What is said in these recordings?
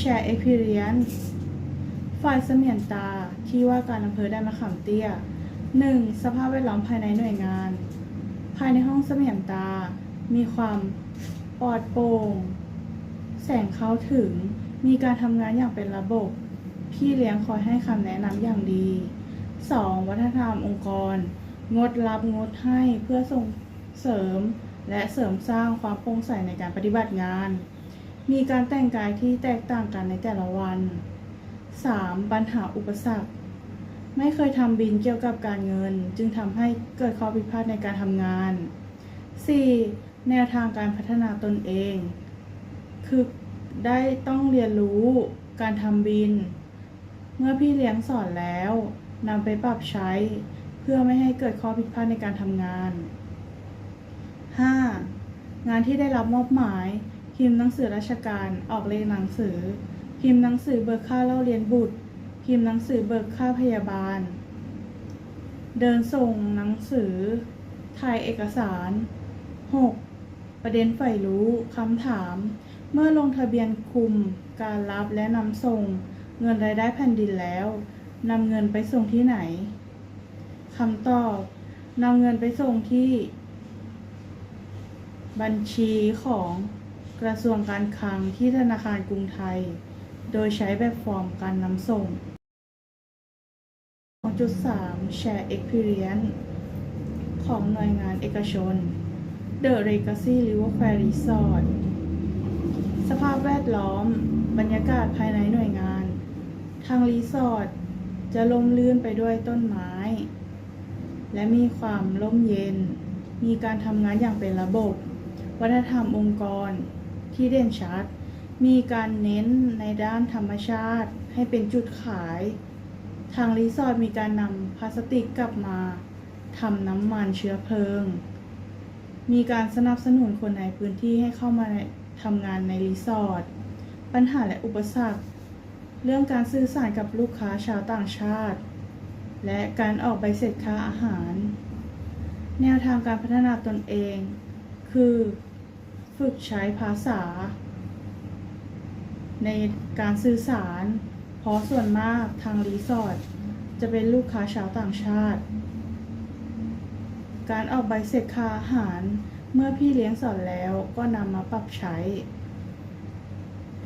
Share Experience ฝ่ายเสมียนตาที่ว่าการอำเภอได้มาขามเตี้ย 1. สภาพแวดล้อมภายในหน่วยงาน ภายในห้องเสมียนตา มีความปลอดโปร่ง แสงเข้าถึง มีการทำงานอย่างเป็นระบบ พี่เลี้ยงคอยให้คำแนะนำอย่างดี 2. วัฒนธรรมองค์กร งดรับงดให้เพื่อส่งเสริม และเสริมสร้างความโปร่งใสในการปฏิบัติงาน มีการแต่งกายที่แตกต่างกันในแต่ละวัน 3. ปัญหาอุปสรรค ไม่เคยทำบินเกี่ยวกับการเงิน จึงทำให้เกิดข้อผิดพลาดในการทำงาน 4. แนวทางการพัฒนาตนเอง คือได้ต้องเรียนรู้การทำบิน เมื่อพี่เลี้ยงสอนแล้วนำไปปรับใช้ เพื่อไม่ให้เกิดข้อผิดพลาดในการทำงาน 5. งานที่ได้รับมอบหมาย พิมพ์หนังสือราชการ ออกเลขหนังสือ พิมพ์หนังสือเบิกค่าเล่าเรียนบุตร พิมพ์หนังสือเบิกค่าพยาบาล เดินส่งหนังสือ ถ่ายเอกสาร 6. ประเด็นใฝ่รู้คำถาม เมื่อลงทะเบียนคุม การรับและนำส่ง เงินรายได้แผ่นดินแล้วนำเงินไปส่งที่ไหนคำตอบนำเงินไปส่งที่บัญชีของ กระทรวงการคลังที่ธนาคารกรุงไทย โดยใช้แบบฟอร์มการนำส่ง 2.3 Share Experience ของหน่วยงานเอกชน The Legacy River Quay Resort สภาพแวดล้อม บรรยากาศภายในหน่วยงาน ทางรีสอร์ทจะล่มลื่นไปด้วยต้นไม้ และมีความร่มเย็น มีการทำงานอย่างเป็นระบบ วัฒนธรรมองค์กร ที่เด่นชัด มีการเน้นในด้านธรรมชาติให้เป็นจุดขาย ทางรีสอร์ทมีการนำพลาสติกกลับมาทำน้ำมันเชื้อเพลิง มีการสนับสนุนคนในพื้นที่ให้เข้ามาทำงานในรีสอร์ท ปัญหาและอุปสรรค เรื่องการสื่อสารกับลูกค้าชาวต่างชาติ และการออกใบเสร็จค่าอาหาร แนวทางการพัฒนาตนเอง คือ ฝึกใช้ภาษา ในการสื่อสาร เพราะส่วนมากทางรีสอร์ทจะเป็นลูกค้าชาวต่างชาติ การออกใบเสร็จค่าอาหารเมื่อพี่เลี้ยงสอนแล้วก็นำมาปรับใช้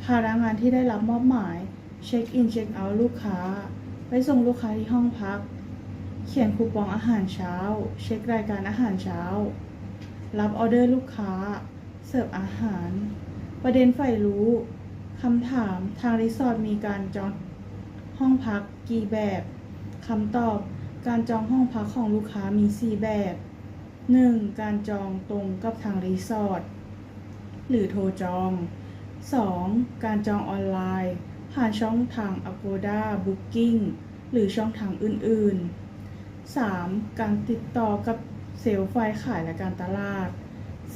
ภาระงานที่ได้รับมอบหมาย เช็คอินเช็คเอาท์ลูกค้า ไปส่งลูกค้าที่ห้องพัก เขียนคูปองอาหารเช้า เช็ครายการอาหารเช้า รับออเดอร์ลูกค้า เสิร์ฟอาหาร ประเด็นใฝ่รู้คำถามทางรีสอร์ทมีการจองห้องพักกี่แบบคำตอบการจองห้องพักของลูกค้ามี 4 แบบ 1. การจองตรงกับทางรีสอร์ทหรือโทรจอง 2. การจองออนไลน์ ผ่านช่องทาง Agoda Booking หรือช่องทางอื่น ๆ 3. การติดต่อกับเซลล์ฝ่ายขายและการตลาด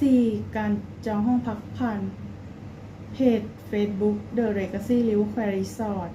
4. การจองห้องพักผ่านเพจ Facebook The Legacy River Quay Resort